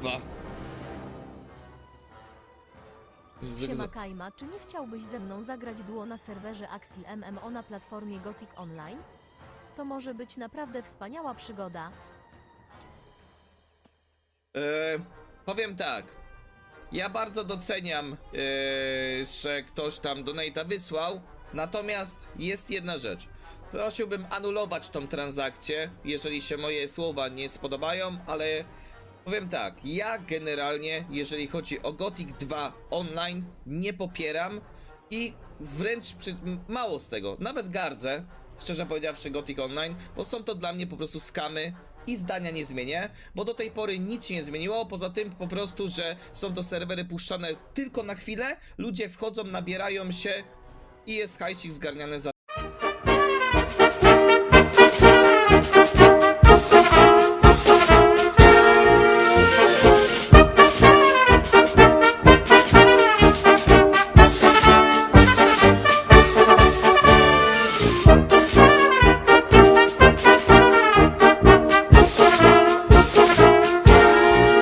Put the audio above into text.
2. Siema Kajma, czy nie chciałbyś ze mną zagrać duo na serwerze Axil MMO na platformie Gothic Online? To może być naprawdę wspaniała przygoda. E, powiem tak. Ja bardzo doceniam, e, że ktoś tam donate'a wysłał. Natomiast jest jedna rzecz. Prosiłbym anulować tą transakcję, jeżeli się moje słowa nie spodobają, ale powiem tak. Ja generalnie, jeżeli chodzi o Gothic 2 online, nie popieram i wręcz przy, mało z tego, nawet gardzę, szczerze powiedziawszy, Gothic Online, bo są to dla mnie po prostu skamy i zdania nie zmienię, bo do tej pory nic się nie zmieniło, poza tym po prostu, że są to serwery puszczane tylko na chwilę, ludzie wchodzą, nabierają się i jest hajsik zgarniany za